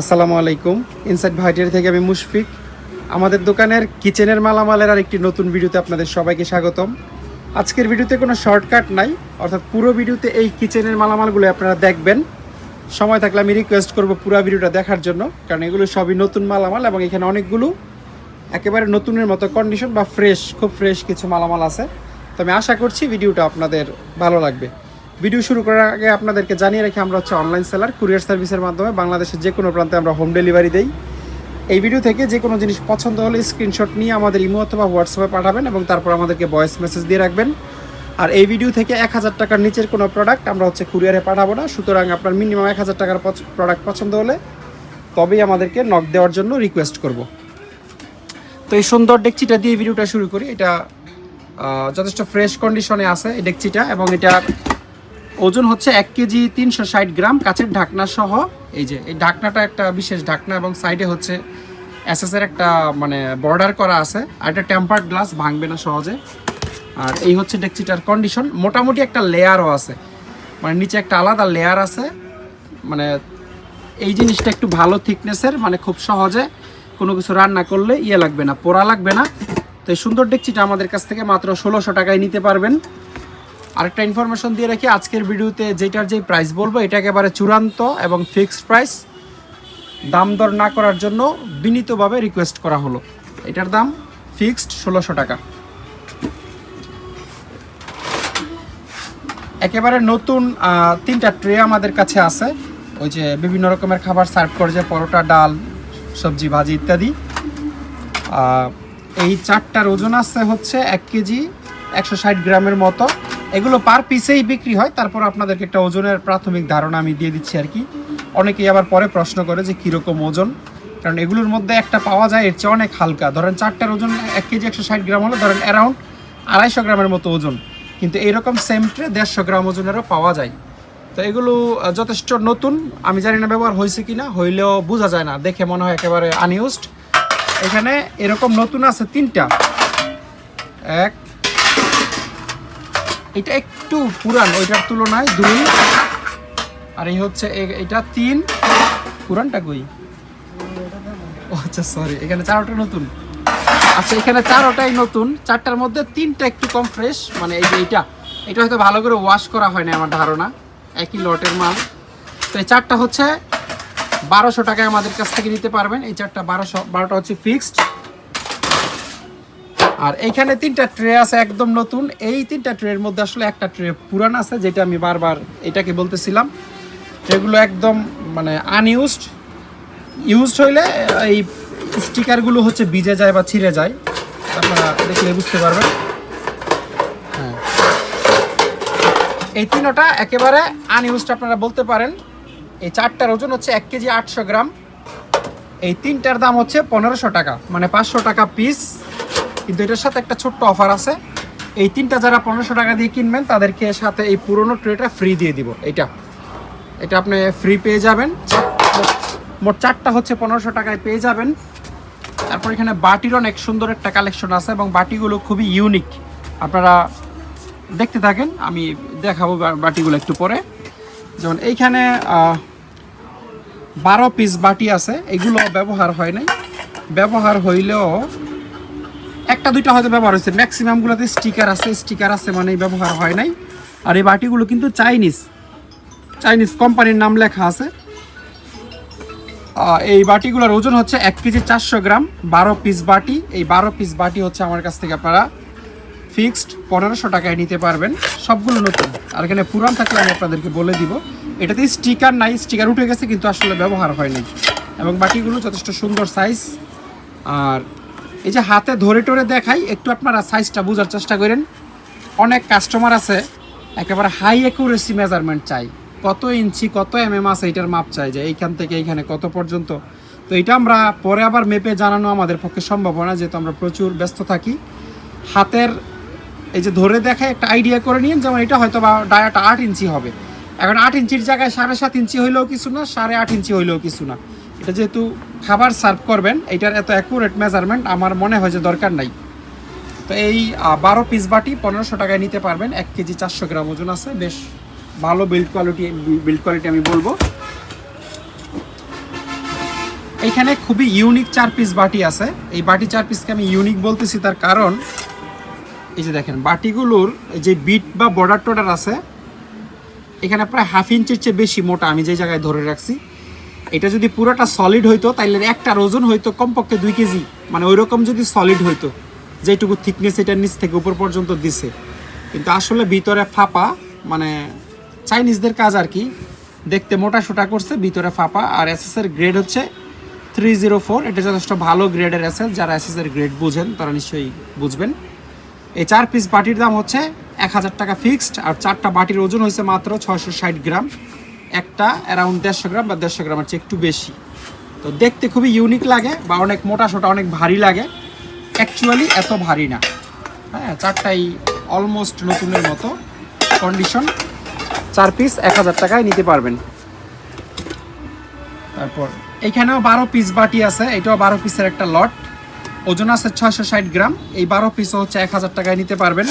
আসসালামু আলাইকুম। ইনসাইড ভাইটিয়ারি থেকে আমি মুশফিক। আমাদের দোকানের কিচেনের মালামালের আর একটি নতুন ভিডিওতে আপনাদের সবাইকে স্বাগতম। আজকের ভিডিওতে কোনো শর্টকাট নাই, অর্থাৎ পুরো ভিডিওতে এই কিচেনের মালামালগুলো আপনারা দেখবেন। সময় থাকলে আমি রিকোয়েস্ট করব পুরো ভিডিওটা দেখার জন্য, কারণ এগুলো সবই নতুন মালামাল এবং এখানে অনেকগুলো একেবারে নতুনের মতো কন্ডিশন বা ফ্রেশ খুব ফ্রেশ কিছু মালামাল আছে। তো আমি আশা করছি ভিডিওটা আপনাদের ভালো লাগবে। ভিডিও শুরু করার আগে আপনাদেরকে জানিয়ে রাখি, আমরা হচ্ছে অনলাইন সেলার কুরিয়ার সার্ভিসের মাধ্যমে বাংলাদেশের যে কোনো প্রান্তে আমরা হোম ডেলিভারি দেই। এই ভিডিও থেকে যে কোনো জিনিস পছন্দ হলে স্ক্রিনশট নিয়ে আমাদের ইমো অথবা হোয়াটসঅ্যাপে পাঠাবেন এবং তারপর আমাদেরকে ভয়েস মেসেজ দিয়ে রাখবেন। আর এই ভিডিও থেকে এক হাজার টাকার নিচের কোনো প্রোডাক্ট আমরা হচ্ছে কুরিয়ারে পাঠাবো না। সুতরাং আপনার মিনিমাম এক হাজার টাকার প্রোডাক্ট পছন্দ হলে তবেই আমাদেরকে নক দেওয়ার জন্য রিকোয়েস্ট করব। তো এই সুন্দর ডেকচিটা দিয়ে ভিডিওটা শুরু করি। এটা যথেষ্ট ফ্রেশ কন্ডিশনে আছে এই ডেকচিটা এবং এটার ওজন হচ্ছে এক কেজি তিনশো ষাট গ্রাম, কাচের ঢাকনা সহ, এই যে, এই ঢাকনাটা একটা বিশেষ ঢাকনা এবং সাইডে হচ্ছে এসএসের একটা মানে বর্ডার করা আছে আর একটা টেম্পার্ড গ্লাস ভাঙবে না সহজে। আর এই হচ্ছে ডেকচিটার কন্ডিশন মোটামুটি একটা লেয়ারও আছে। মানে নিচে একটা আলাদা লেয়ার আছে। মানে এই জিনিসটা একটু ভালো থিকনেসের মানে খুব সহজে কোনো কিছু রান্না করলে ইয়ে লাগবে না, পোড়া লাগবে না। তো এই সুন্দর ডেকচিটা আমাদের কাছ থেকে মাত্র ষোলোশো টাকায় নিতে পারবেন। আরেকটা ইনফরমেশন দিয়ে রাখি, আজকের ভিডিওতে যেটার যে প্রাইস বলব, এটা একেবারে চূড়ান্ত এবং ফিক্সড প্রাইস দাম দর না করার জন্য বিনীতভাবে রিকোয়েস্ট করা হলো। এটার দাম ফিক্সড ষোলোশো টাকা। একেবারে নতুন তিনটা ট্রে আমাদের কাছে আছে। ওই যে বিভিন্ন রকমের খাবার সার্ভ করে, যে পরোটা, ডাল, সবজি, ভাজি ইত্যাদি। এই চারটার ওজন আছে হচ্ছে এক কেজি একশো ষাট গ্রামের মতো। এগুলো পার পিসেই বিক্রি হয়, তারপর আপনাদেরকে একটা ওজনের প্রাথমিক ধারণা আমি দিয়ে দিচ্ছি আর কি। অনেকেই আবার পরে প্রশ্ন করে যে কীরকম ওজন? কারণ এগুলোর মধ্যে একটা পাওয়া যায়, এর চেয়ে অনেক হালকা। ধরেন চারটার ওজন এক কেজি একশো ষাট গ্রাম হলে, ধরেন অ্যারাউন্ড আড়াইশো গ্রামের মতো ওজন। কিন্তু এইরকম সেম ট্রে দেড়শো গ্রাম ওজনেরও পাওয়া যায়। তো এগুলো যথেষ্ট নতুন। আমি জানি না ব্যবহার হয়েছে কি না হইলেও বোঝা যায় না। দেখে মনে হয় একেবারে আনইউজড এখানে এরকম নতুন আছে তিনটা। এক এটা একটু পুরান, ওইটার তুলনায় দুই। আর এই হচ্ছে এটা তিন। পুরানটা কই? ও আচ্ছা সরি এখানে চারোটা নতুন। আচ্ছা এখানে চারোটাই নতুন। চারটার মধ্যে তিনটা একটু কম ফ্রেশ মানে এই যে এইটা। এটা হয়তো ভালো করে ওয়াশ করা হয় না আমার ধারণা। একই লটের মাল। তো এই চারটা হচ্ছে বারোশো টাকায় আমাদের কাছ থেকে নিতে পারবেন। এই চারটা বারোশো, বারোটা হচ্ছে ফিক্সড আর এইখানে তিনটা ট্রে আছে একদম নতুন। এই তিনটা ট্রের মধ্যে আসলে একটা ট্রে পুরান আছে, যেটা আমি বারবার এটাকে বলতেছিলাম। এগুলো একদম মানে আনইউজড ইউজড হইলে এই স্টিকারগুলো হচ্ছে ভিজে যায় বা ছিঁড়ে যায়। আপনারা দেখলে বুঝতে পারবেন। হ্যাঁ। এই তিনটা একেবারে আনইউজড আপনারা বলতে পারেন। এই চারটার ওজন হচ্ছে এক কেজি আটশো গ্রাম। এই তিনটার দাম হচ্ছে পনেরোশো টাকা মানে পাঁচশো টাকা পিস কিন্তু এটার সাথে একটা ছোট্ট অফার আছে। এই তিনটা যারা পনেরোশো টাকা দিয়ে কিনবেন, তাদেরকে সাথে এই পুরোনো ট্রেটা ফ্রি দিয়ে দিব। এটা এটা আপনি ফ্রি পেয়ে যাবেন। মোট- চারটা হচ্ছে পনেরোশো টাকায় পেয়ে যাবেন। তারপর এখানে বাটির অনেক সুন্দর একটা কালেকশন আছে এবং বাটিগুলো খুবই ইউনিক আপনারা দেখতে থাকেন, আমি দেখাবো বাটিগুলো একটু পরে। যেমন এইখানে বারো পিস বাটি আছে। এগুলো ব্যবহার হয় নাই। ব্যবহার হইলেও একটা, দুইটা হয়তো ব্যবহার হয়েছে। ম্যাক্সিমামগুলোতে স্টিকার আছে স্টিকার আছে মানে ব্যবহার হয় নাই। আর এই বাটিগুলো কিন্তু চাইনিজ চাইনিজ কোম্পানির নাম লেখা আছে। এই বাটিগুলোর ওজন হচ্ছে এক কেজি চারশো গ্রাম, বারো পিস বাটি। এই বারো পিস বাটি হচ্ছে আমার কাছ থেকে আপনারা ফিক্সড পনেরোশো টাকায় নিতে পারবেন। সবগুলো নতুন। আর এখানে পুরান থাকলে আমি আপনাদেরকে বলে দিব। এটাতে স্টিকার নাই স্টিকার উঠে গেছে কিন্তু আসলে ব্যবহার হয়নি এবং বাটিগুলো যথেষ্ট সুন্দর সাইজ আর এই যে হাতে ধরে টরে দেখাই, একটু আপনারা সাইজটা বোঝার চেষ্টা করেন। অনেক কাস্টমার আছে, একেবারে হাই অ্যাকুরেসি মেজারমেন্ট চাই। কত ইঞ্চি কত এম এম আছে এটার মাপ চাই যে এইখান থেকে এইখানে কত পর্যন্ত। তো এটা আমরা পরে আবার মেপে জানানো আমাদের পক্ষে সম্ভব না, যেহেতু আমরা প্রচুর ব্যস্ত থাকি। হাতের এই যে ধরে দেখায় একটা আইডিয়া করে নিন, যেমন এটা হয়তো বা ডায়াটা আট ইঞ্চি হবে। এখন আট ইঞ্চির জায়গায় সাড়ে সাত ইঞ্চি হইলেও কিছু না, সাড়ে আট ইঞ্চি হইলেও কিছু না। এটা যেহেতু খাবার সার্ভ করবেন, এটার এত অ্যাকুরেট মেজারমেন্ট আমার মনে হয় যে দরকার নাই। তো এই বারো পিস বাটি পনেরোশো টাকায় নিতে পারবেন, এক কেজি চারশো গ্রাম ওজন আছে। বেশ ভালো বিল্ড কোয়ালিটি বিল্ড কোয়ালিটি আমি বলব। এখানে খুবই ইউনিক চার পিস বাটি আছে। এই বাটি চার পিসকে আমি ইউনিক বলতেছি তার কারণ, এই যে দেখেন, বাটিগুলোর যে বিট বা বর্ডার টর্ডার আছে, এখানে প্রায় হাফ ইঞ্চের চেয়ে বেশি মোটা, আমি যে জায়গায় ধরে রাখছি। এটা যদি পুরোটা সলিড হইতো তাহলে একটার ওজন হইতো কমপক্ষে দুই কেজি। মানে ওই রকম যদি সলিড হইতো, যেটুকু থিকনেস এটার নিচ থেকে উপর পর্যন্ত দিছে। কিন্তু আসলে ভিতরে ফাঁপা মানে চাইনিজদের কাজ আর কি, দেখতে মোটা সোটা করছে, ভিতরে ফাঁপা। আর এস এসএসের গ্রেড হচ্ছে থ্রি জিরো ফোর এটা যথেষ্ট ভালো গ্রেডের এসএস যারা এস এসএসের গ্রেড বুঝেন, তারা নিশ্চয়ই বুঝবেন। এই চার পিস বাটির দাম হচ্ছে এক হাজার টাকা ফিক্সড আর চারটা বাটির ওজন হয়েছে মাত্র ছয়শো ষাট গ্রাম। একটা অ্যারাউন্ড দেড়শো গ্রাম বা দেড়শো গ্রামের চেয়ে একটু বেশি। তো দেখতে খুবই ইউনিক লাগে বা অনেক মোটা সোটা, অনেক ভারী লাগে। অ্যাকচুয়ালি এত ভারী না। হ্যাঁ চারটাই অলমোস্ট নতুনের মতো কন্ডিশন চার পিস এক হাজার টাকায় নিতে পারবেন। তারপর এইখানেও বারো পিস বাটি আছে, এটাও বারো পিসের একটা লট ওজন আছে ছয়শো ষাট গ্রাম। এই বারো পিসও হচ্ছে এক হাজার টাকায় নিতে পারবেন।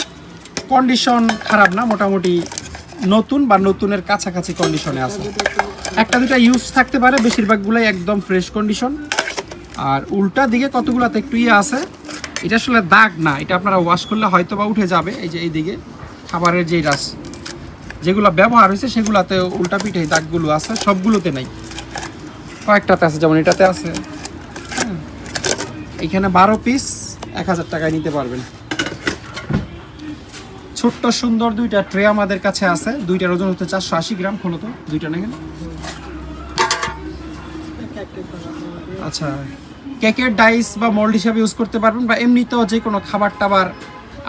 কন্ডিশন খারাপ না, মোটামুটি নতুন বা নতুনের কাছাকাছি কন্ডিশনে আছে। একটা দুটা ইউজ থাকতে পারে, বেশিরভাগগুলোই একদম ফ্রেশ কন্ডিশন আর উল্টা দিকে কতগুলোতে একটু ইয়ে আছে, এটা আসলে দাগ না, এটা আপনারা ওয়াশ করলে হয়তো বা উঠে যাবে, এই যে এই দিকে খাবারের যেই রাস যেগুলো ব্যবহার হয়েছে সেগুলোতে উল্টা পিঠে দাগগুলো আছে, সবগুলোতে নাই। কয়েকটাতে আছে, যেমন এটাতে আছে হ্যাঁ। এখানে বারো পিস এক হাজার টাকায় নিতে পারবেন। ছোট্ট সুন্দর দুইটা ট্রে আমাদের কাছে আছে। দুইটার ওজন হচ্ছে চারশো আশি গ্রাম হলো তো, দুইটা নেবেন আচ্ছা কেকের ডাইস বা মোল্ড হিসাবে ইউজ করতে পারবেন বা এমনিতেও যে কোনো খাবার টাবার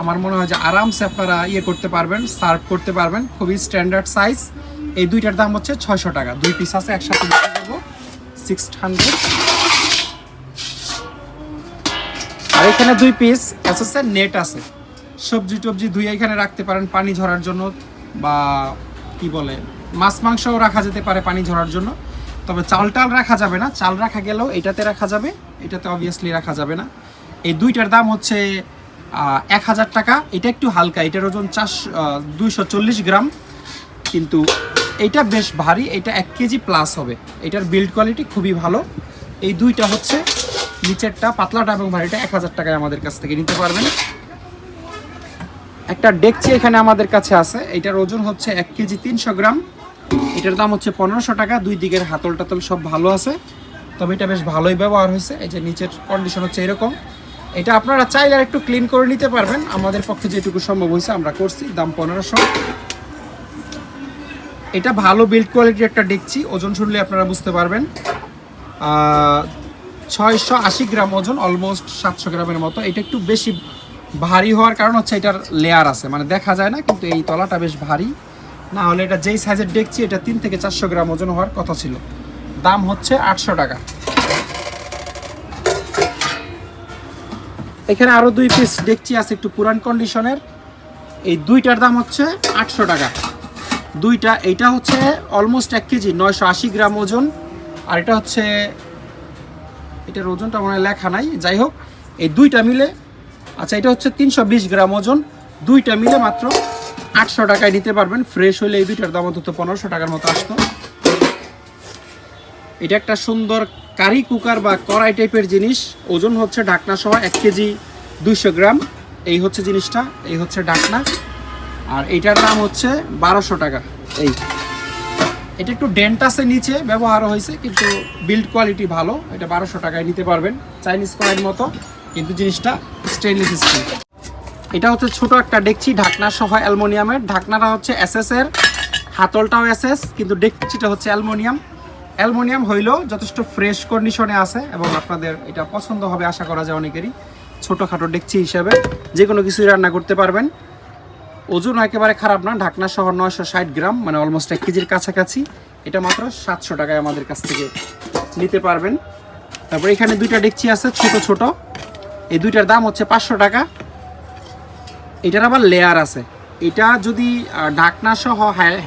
আমার মনে হয় যে আরামসে আপনারা ইয়ে করতে পারবেন সার্ভ করতে পারবেন। খুবই স্ট্যান্ডার্ড সাইজ এই দুইটার দাম হচ্ছে ছয়শো টাকা। দুই পিস আছে, একসাথে দেবো। সিক্স হান্ড্রেড আর এখানে দুই পিস এসএসের নেট আছে। সবজি টবজি ধুয়ে এখানে রাখতে পারেন পানি ঝরার জন্য বা কি বলে, মাছ মাংসও রাখা যেতে পারে পানি ঝরার জন্য। তবে চাল টাল রাখা যাবে না। চাল রাখা গেলেও এটাতে রাখা যাবে, এটাতে অবভিয়াসলি রাখা যাবে না। এই দুইটার দাম হচ্ছে এক হাজার টাকা। এটা একটু হালকা, এটার ওজন চার দুইশো চল্লিশ গ্রাম। কিন্তু এটা বেশ ভারী, এটা এক কেজি প্লাস হবে। এটার বিল্ড কোয়ালিটি খুবই ভালো। এই দুইটা হচ্ছে, নিচেরটা পাতলাটা এবং ভারীটা এক হাজার টাকায় আমাদের কাছ থেকে নিতে পারবেন। একটা ডেকচি এখানে আমাদের কাছে আছে। এটার ওজন হচ্ছে এক কেজি তিনশো গ্রাম। এটার দাম হচ্ছে পনেরোশো টাকা। দুই দিকের হাতল টাতল সব ভালো আছে। তবে এটা বেশ ভালোই ব্যবহার হয়েছে। এই যে নিচের কন্ডিশন হচ্ছে এরকম। এটা আপনারা চাইলে আর একটু ক্লিন করে নিতে পারবেন। আমাদের পক্ষে যেটুকু সম্ভব হয়েছে আমরা করছি। দাম পনেরোশো। এটা ভালো বিল্ড কোয়ালিটির একটা ডেকচি। ওজন শুনলে আপনারা বুঝতে পারবেন। ছয়শো আশি গ্রাম ওজন অলমোস্ট সাতশো গ্রামের মতো। এটা একটু বেশি ভারী হওয়ার কারণ হচ্ছে এটার লেয়ার আছে। মানে দেখা যায় না, কিন্তু এই তলাটা বেশ ভারী। না হলে এটা যেই সাইজের ডেকচি এটা তিন থেকে চারশো গ্রাম ওজন হওয়ার কথা ছিল। দাম হচ্ছে আটশো টাকা। এখানে আরও দুই পিস ডেকচি আছে একটু পুরান কন্ডিশনের এই দুইটার দাম হচ্ছে আটশো টাকা। দুইটা, এইটা হচ্ছে অলমোস্ট এক কেজি, নয়শো আশি গ্রাম ওজন। আর এটা হচ্ছে, এটার ওজনটা মনে লেখা নাই। যাই হোক, এই দুইটা মিলে আচ্ছা এটা হচ্ছে তিনশো বিশ গ্রাম ওজন। দুইটা মিলে মাত্র আটশো টাকায় নিতে পারবেন। ফ্রেশ হলে এই দুইটার দাম অন্তত পনেরোশো টাকার মতো আসতো। এটা একটা সুন্দর কারি কুকার বা কড়াই টাইপের জিনিস। ওজন হচ্ছে ঢাকনা সহ এক কেজি দুইশো গ্রাম। এই হচ্ছে জিনিসটা, এই হচ্ছে ঢাকনা। আর এইটার দাম হচ্ছে বারোশো টাকা। এই। এটা একটু ডেন্ট আছে নিচে ব্যবহার হয়েছে, কিন্তু বিল্ড কোয়ালিটি ভালো। এটা বারোশো টাকায় নিতে পারবেন। চাইনিজ কড়াইয়ের মতো। কিন্তু জিনিসটা স্টেনলেস স্টিল এটা হচ্ছে ছোট একটা ডেকচি, ঢাকনা সহ অ্যালমোনিয়ামের। ঢাকনাটা হচ্ছে এসএস এর, হাতলটাও এসএস কিন্তু ডেকচিটা হচ্ছে অ্যালমোনিয়াম। অ্যালমোনিয়াম হইলেও যথেষ্ট ফ্রেশ কন্ডিশনে আছে এবং আপনাদের এটা পছন্দ হবে, আশা করা যায় অনেকেরই। ছোটোখাটো ডেকচি হিসাবে যে কোনো কিছুই রান্না করতে পারবেন। ওজন একেবারে খারাপ না, ঢাকনা শহর নয়শো ষাট গ্রাম মানে অলমোস্ট এক কেজির কাছাকাছি। এটা মাত্র সাতশো টাকায় আমাদের কাছ থেকে নিতে পারবেন। তারপর এখানে দুইটা ডেকচি আছে, ছোট ছোট। এই দুইটার দাম হচ্ছে পাঁচশো টাকা। এটার আবার লেয়ার আছে। এটা যদি ঢাকনা সহ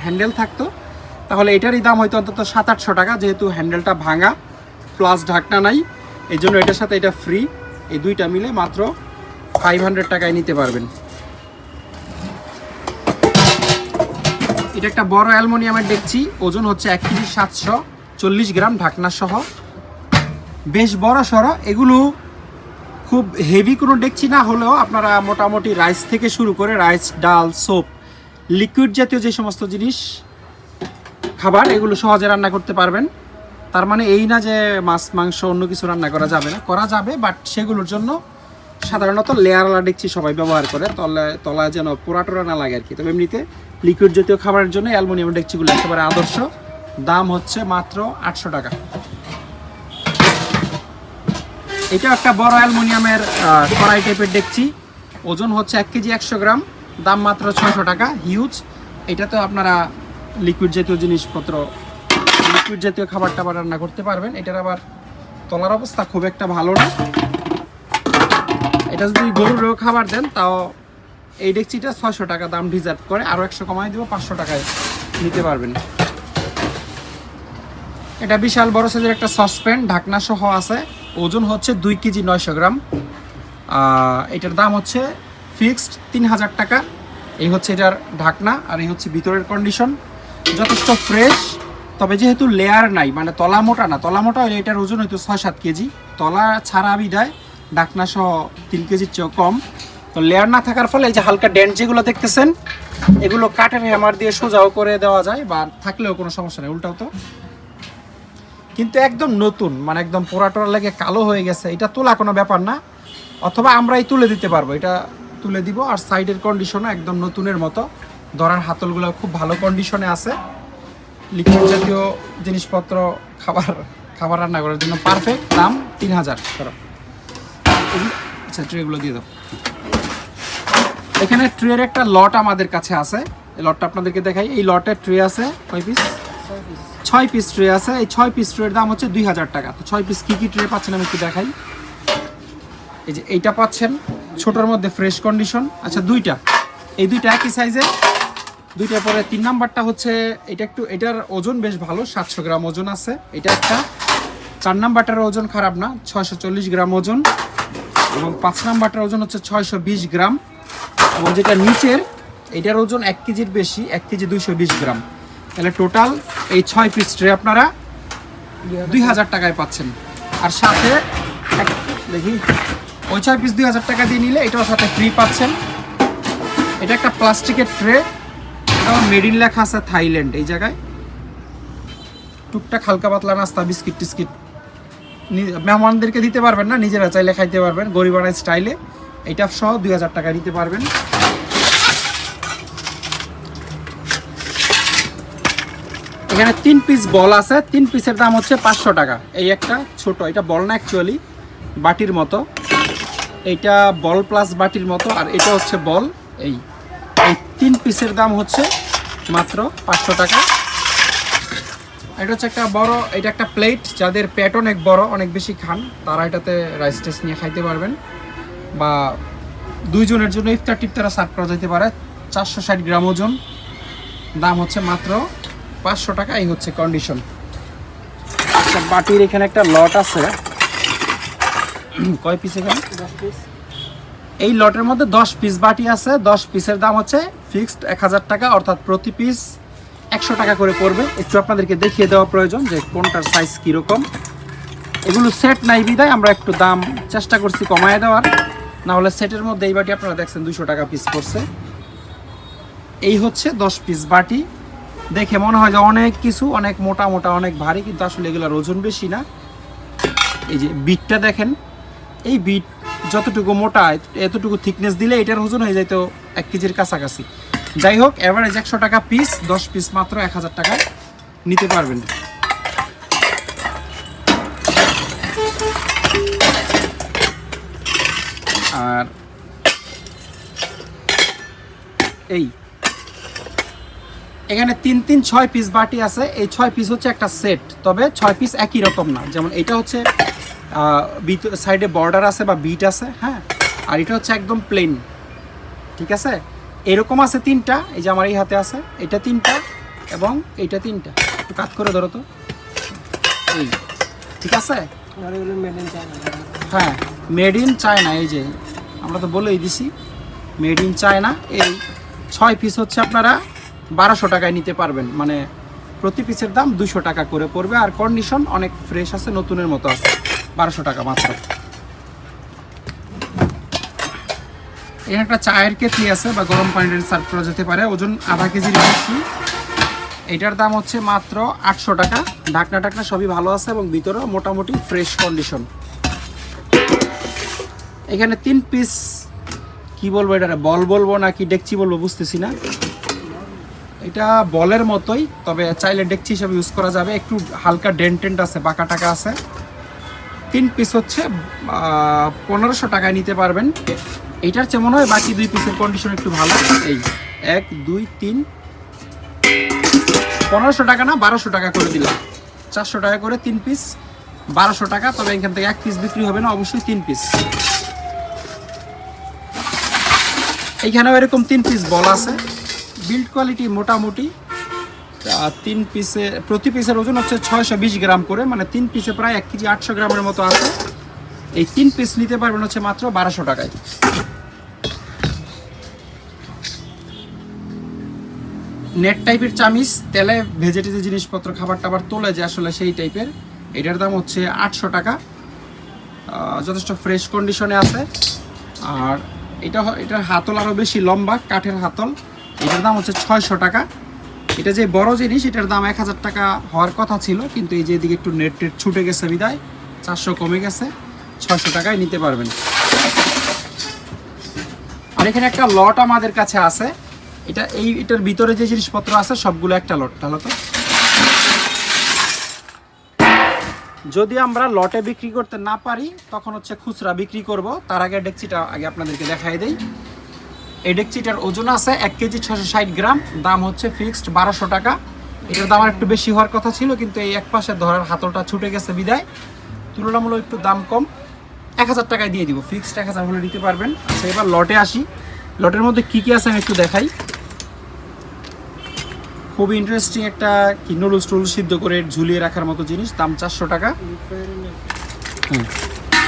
হ্যান্ডেল থাকতো, তাহলে এটারই দাম হয়তো অন্তত সাত আটশো টাকা, যেহেতু হ্যান্ডেলটা ভাঙা প্লাস ঢাকনা নাই। এই জন্য এটার সাথে এটা ফ্রি এই দুইটা মিলে মাত্র ফাইভ হান্ড্রেড টাকায় নিতে পারবেন। এটা একটা বড় অ্যালমোনিয়ামের দেখছি। ওজন হচ্ছে এক কেজি সাতশো চল্লিশ গ্রাম ঢাকনা সহ। বেশ বড় সড়ো। এগুলো খুব হেভি কোনো ডেকচি না, হলেও আপনারা মোটামুটি রাইস থেকে শুরু করে রাইস ডাল সোপ লিকুইড জাতীয় যে সমস্ত জিনিস, খাবার, এগুলো সহজে রান্না করতে পারবেন। তার মানে এই না যে মাছ, মাংস, অন্য কিছু রান্না করা যাবে না। করা যাবে বাট সেগুলোর জন্য সাধারণত লেয়ারওয়ালা ডেকচি সবাই ব্যবহার করে, তলায় তলায় যেন পোড়া টোড়া না লাগে আর কি তবে এমনিতে লিকুইড জাতীয় খাবারের জন্য অ্যালুমিনিয়াম ডেকচিগুলো একেবারে আদর্শ। দাম হচ্ছে মাত্র আটশো টাকা। এটা একটা বড় অ্যালুমিনিয়ামের কড়াই টাইপের ডেকচি ওজন হচ্ছে এক কেজি একশো গ্রাম, দাম মাত্র ছশো টাকা হিউজ এটা তো আপনারা লিকুইড জাতীয় জিনিসপত্র লিকুইড জাতীয় খাবার টাবার রান্না করতে পারবেন। এটার আবার তলার অবস্থা খুব একটা ভালো না। এটা যদি গরুরও খাবার দেন, তাও এই ডেকচিটা ছশো টাকা দাম ডিজার্ভ করে। আরও একশো কমাই দেবো, পাঁচশো টাকায় নিতে পারবেন। এটা বিশাল বড় সাইজের একটা সসপ্যান ঢাকনা সহ আছে। ওজন হচ্ছে দুই কেজি নয়শো গ্রাম। এটার দাম হচ্ছে ফিক্সড তিন হাজার টাকা। এই হচ্ছে এটার ঢাকনা আর এই হচ্ছে ভিতরের কন্ডিশন যথেষ্ট ফ্রেশ তবে যেহেতু লেয়ার নাই মানে তলা মোটা না, তলা মোটা হলে এটার ওজন হয়তো ছয় সাত কেজি। তলা ছাড়া বিদায় ঢাকনা সহ তিন কেজির চেয়েও কম। তো লেয়ার না থাকার ফলে এই যে হালকা ডেন্ট যেগুলো দেখতেছেন, এগুলো কাঠের হ্যামার দিয়ে সোজাও করে দেওয়া যায় বা থাকলেও কোনো সমস্যা নেই, উল্টাও তো। কিন্তু একদম নতুন মানে একদম পোড়াটোরা লেগে কালো হয়ে গেছে, এটা তোলা কোনো ব্যাপার না। অথবা আমরাই তুলে দিতে পারব, এটা তুলে দিব, আর সাইডের কন্ডিশনও একদম নতুনের মতো। ধরার হাতলগুলো খুব ভালো কন্ডিশনে আছে। লিকুইড জাতীয় জিনিসপত্র, খাবার খাবার রান্না করার জন্য পারফেক্ট দাম তিন হাজার। করো আচ্ছা ট্রেগুলো দিয়ে দাও। এখানে ট্রের একটা লট আমাদের কাছে আছে। এই লটটা আপনাদেরকে দেখাই। এই লটের ট্রে আছে, কয় পিস ছয় পিস ট্রে আছে। এই ছয় পিস ট্রের দাম হচ্ছে দুই হাজার টাকা। তো ছয় পিস কী কী ট্রে পাচ্ছেন আমি একটু দেখাই। এই যে এইটা পাচ্ছেন, ছোটোর মধ্যে ফ্রেশ কন্ডিশন আচ্ছা দুইটা। এই দুইটা একই সাইজের দুইটার পরে তিন নাম্বারটা হচ্ছে, এটা একটু, এটার ওজন বেশ ভালো, সাতশো গ্রাম ওজন আছে। এটা একটা। চার নাম্বারটার ওজন খারাপ না, ছয়শো চল্লিশ গ্রাম ওজন। এবং পাঁচ নাম্বারটার ওজন হচ্ছে ছয়শো বিশ গ্রাম। এবং যেটা নিচের, এটার ওজন এক কেজির বেশি, এক কেজি দুইশো বিশ গ্রাম। তাহলে টোটাল এই ছয় পিস ট্রে আপনারা দুই হাজার টাকায় পাচ্ছেন। আর সাথে দেখি, ওই ছয় পিস দুই হাজার টাকা দিয়ে নিলে এটাও সাথে ফ্রি পাচ্ছেন। এটা একটা প্লাস্টিকের ট্রে মেড ইন লেখা আছে থাইল্যান্ড, এই জায়গায়। টুকটাক হালকা পাতলা নাস্তা, বিস্কিট টিস্কিট। মেহমানদেরকে দিতে পারবেন না, নিজেরা চাইলে খাইতে পারবেন। গরিবানায় স্টাইলে এটা সহ দুই হাজার টাকা নিতে পারবেন। এখানে তিন পিস বল আছে। তিন পিসের দাম হচ্ছে পাঁচশো টাকা। এই একটা ছোট, এটা বল না অ্যাকচুয়ালি বাটির মতো। এইটা বল প্লাস বাটির মতো, আর এটা হচ্ছে বল। এই এই তিন পিসের দাম হচ্ছে মাত্র পাঁচশো টাকা। এটা হচ্ছে একটা বড়, এটা একটা প্লেট যাদের পেট অনেক বড়, অনেক বেশি খান, তারা এটাতে রাইস টেস নিয়ে খাইতে পারবেন। বা দুইজনের জন্য ইফতার টিফতারা সার্ভ করা যেতে পারে। চারশো ষাট গ্রাম ওজন। দাম হচ্ছে মাত্র পাঁচশো টাকা এই হচ্ছে কন্ডিশন আচ্ছা বাটির এখানে একটা লট আছে। কয় পিস এখানে? এই লটের মধ্যে দশ পিস বাটি আছে। দশ পিসের দাম হচ্ছে ফিক্সড এক হাজার টাকা অর্থাৎ প্রতি পিস একশো টাকা করে পড়বে। একটু আপনাদেরকে দেখিয়ে দেওয়া প্রয়োজন যে কোনটার সাইজ কীরকম। এগুলো সেট নাই বিদায় আমরা একটু দাম চেষ্টা করছি কমায় দেওয়ার। না হলে সেটের মধ্যে এই বাটি আপনারা দেখছেন দুশো টাকা পিস পড়ছে। এই হচ্ছে দশ পিস বাটি। দেখে মনে হয় যে অনেক কিছু, অনেক মোটা মোটা, অনেক ভারী, কিন্তু আসলে এগুলোর ওজন বেশি না। এই যে বিটটা দেখেন, এই বিট যতটুকু মোটা, এতটুকু থিকনেস দিলে এটার ওজন হয়ে যেত এক কেজির কাছাকাছি। যাই হোক অ্যাভারেজ একশো টাকা পিস দশ পিস মাত্র এক হাজার টাকায় নিতে পারবেন। আর এই এখানে তিন তিন ছয় পিস বাটি আছে। এই ছয় পিস হচ্ছে একটা সেট তবে ছয় পিস একই রকম না। যেমন এটা হচ্ছে সাইডে বর্ডার আছে বা বিট আছে হ্যাঁ? আর এটা হচ্ছে একদম প্লেন ঠিক আছে? এরকম আছে তিনটা এই যে আমার এই হাতে আছে এটা তিনটা এবং এইটা তিনটা। একটু কাট করে ধরো তো। এই ঠিক আছে? হ্যাঁ মেড ইন চায়না এই যে আমরা তো বলেই দিছি মেড ইন চায়না এই ছয় পিস হচ্ছে আপনারা বারোশো টাকায় নিতে পারবেন। মানে প্রতি পিসের দাম দুশো টাকা করে পড়বে। আর কন্ডিশন অনেক ফ্রেশ আছে, নতুনের মতো আছে। বারোশো টাকা মাত্র। এখানে একটা চায়ের কেটলি আছে, বা গরম পানির সার্ভ করা যেতে পারে। ওজন আধা কেজির বেশি। এটার দাম হচ্ছে মাত্র আটশো টাকা। ঢাকনা টাকনা সবই ভালো আছে এবং ভিতরেও মোটামুটি ফ্রেশ কন্ডিশন এখানে তিন পিস কি বলব এটা বল বলব নাকি ডেকচি বলব, বুঝতেছি না। এটা বলের মতোই, তবে চাইলে ডেকচি হিসাবে ইউজ করা যাবে। একটু হালকা ডেন্টেন্ট আছে, বাঁকা টাকা আছে। তিন পিস হচ্ছে পনেরোশো টাকায় নিতে পারবেন। এইটার চেয়ে মনে হয় বাকি দুই পিসের কন্ডিশন একটু ভালো। এই এক, দুই, তিন। পনেরোশো টাকা না, বারোশো টাকা করে দিলাম। চারশো টাকা করে তিন পিস বারোশো টাকা, তবে এখান থেকে এক পিস বিক্রি হবে না, অবশ্যই তিন পিস এইখানেও এরকম তিন পিস বল আছে। বিল্ড কোয়ালিটি মোটামুটি তিন পিসে প্রতি পিসের ওজন হচ্ছে ছয়শো বিশ গ্রাম করে মানে তিন পিসে প্রায় এক কেজি আটশো গ্রামের মতো আছে। এই তিন পিস নিতে পারবেন হচ্ছে মাত্র বারোশো টাকায়। নেট টাইপের চামিচ, তেলে ভেজে টেজে জিনিসপত্র, খাবার টাবার তোলে যে আসলে সেই টাইপের, এটার দাম হচ্ছে আটশো টাকা। যথেষ্ট ফ্রেশ কন্ডিশনে আছে। আর এটা এটার হাতল আরও বেশি লম্বা, কাঠের হাতল। এটার দাম হচ্ছে ছয়শো টাকা। এটা যে বড় জিনিস, এটার দাম এক হাজার টাকা হওয়ার কথা ছিল, কিন্তু এই যে এদিকে একটু নেট টেট ছুটে গেছে বিদায়, চারশো কমে গেছে, ছয়শো টাকায় নিতে পারবেন। আর এখানে একটা লট আমাদের কাছে আছে। এটা এই, এটার ভিতরে যে জিনিসপত্র আছে, সবগুলো একটা লট তাহলে তো? যদি আমরা লটে বিক্রি করতে না পারি, তখন হচ্ছে খুচরা বিক্রি করব। তার আগে ডেকচিটা আগে আপনাদেরকে দেখাই দেই। এই ডেকচিটার ওজন আছে এক কেজি ছশো ষাট গ্রাম, দাম হচ্ছে ফিক্সড বারোশো টাকা। এটার দাম একটু বেশি হওয়ার কথা ছিল, কিন্তু এই এক পাশে ধরার হাতলটা ছুটে গেছে বিদায়। তুলনামূলক একটু দাম কম। এক হাজার টাকায় দিয়ে দিব, ফিক্সড এক হাজার দিতে পারবেন। আচ্ছা এবার লটে আসি। লটের মধ্যে কী কী আছে আমি একটু দেখাই। খুবই ইন্টারেস্টিং একটা কি নুডলস টুডলস সিদ্ধ করে ঝুলিয়ে রাখার মতো জিনিস, দাম চারশো টাকা। হুম।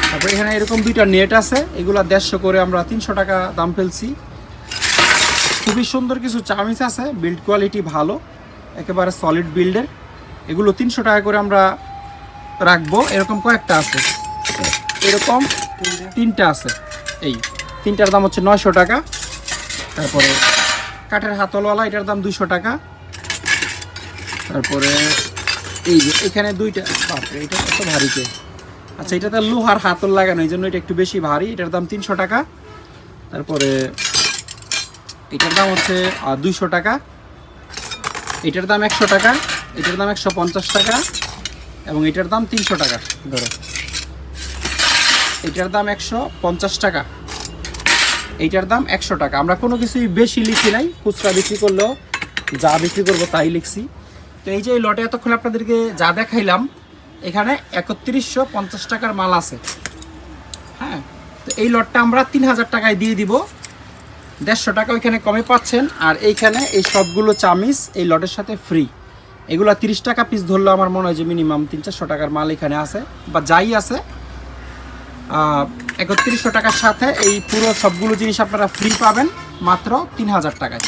তারপরে এখানে এরকম দুইটা নেট আছে, এগুলা দেড়শো করে আমরা তিনশো টাকা দাম ফেলছি। খুবই সুন্দর কিছু চামিচ আছে বিল্ড কোয়ালিটি ভালো, একেবারে সলিড বিল্ডের এগুলো তিনশো টাকা করে আমরা রাখব, এরকম কয়েকটা আছে। এরকম তিনটা আছে, এই তিনটার দাম হচ্ছে নয়শো টাকা। তারপরে কাঠের হাতলওয়ালা, এটার দাম দুইশো টাকা। তারপরে এই যে এখানে দুইটা, বাপরে, এটা কত ভারীতে আচ্ছা এটাতে লোহার হাতল লাগানো, এই জন্য এটা একটু বেশি ভারী, এটার দাম তিনশো টাকা। তারপরে এটার দাম হচ্ছে দুইশো টাকা। এটার দাম একশো টাকা, এটার দাম একশো পঞ্চাশ টাকা, এবং এটার দাম তিনশো টাকা। ধরো। এটার দাম একশো পঞ্চাশ টাকা। এইটার দাম একশো টাকা। আমরা কোনো কিছুই বেশি লিখি নাই, খুচরা বিক্রি করলেও যা বিক্রি করব তাই লিখছি। তো এই যে এই লটে এতক্ষণ আপনাদেরকে যা দেখাইলাম, এখানে একত্রিশশো পঞ্চাশ টাকার মাল আছে। হ্যাঁ? তো এই লটটা আমরা তিন হাজার টাকায় দিয়ে দিব। দেড়শো টাকা ওইখানে কমে পাচ্ছেন। আর এইখানে এই সবগুলো চামিচ এই লটের সাথে ফ্রি এগুলো তিরিশ টাকা পিস ধরলে আমার মনে হয় যে মিনিমাম তিন চারশো টাকার মাল এখানে আছে, বা যাই আছে। একত্রিশশো টাকার সাথে এই পুরো সবগুলো জিনিস আপনারা ফ্রি পাবেন, মাত্র তিন হাজার টাকায়।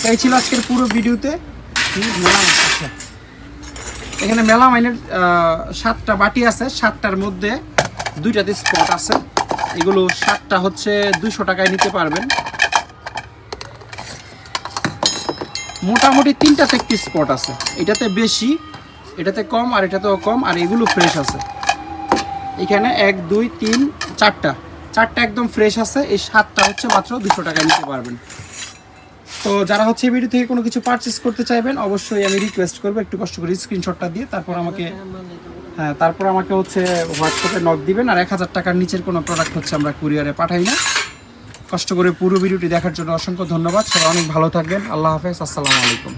তো এই ছিল আজকের পুরো ভিডিওতে। আচ্ছা। এখানে মেলা মাইনের সাতটা বাটি আছে, সাতটার মধ্যে দুইটাতে স্পট আছে। এগুলো সাতটা হচ্ছে দুইশো টাকায় নিতে পারবেন। মোটামুটি তিনটাতে একটি স্পট আছে। এটাতে বেশি, এটাতে কম আর এটাতেও কম আর এগুলো ফ্রেশ আছে। এখানে এক, দুই, তিন, চারটা। চারটা একদম ফ্রেশ আছে, এই সাতটা হচ্ছে মাত্র দুশো টাকা নিতে পারবেন। তো যারা হচ্ছে এই ভিডিও থেকে কোনো কিছু পারচেস করতে চাইবেন, অবশ্যই আমি রিকোয়েস্ট করব, একটু কষ্ট করে স্ক্রিনশটটা দিয়ে তারপর আমাকে তারপর আমাকে হচ্ছে হোয়াটসঅ্যাপে নক দিবেন আর এক হাজার টাকার নিচের কোনো প্রোডাক্ট হচ্ছে আমরা কুরিয়ারে পাঠাই না। কষ্ট করে পুরো ভিডিওটি দেখার জন্য অসংখ্য ধন্যবাদ। সবাই অনেক ভালো থাকবেন। আল্লাহ হাফেজ। আসসালামু আলাইকুম।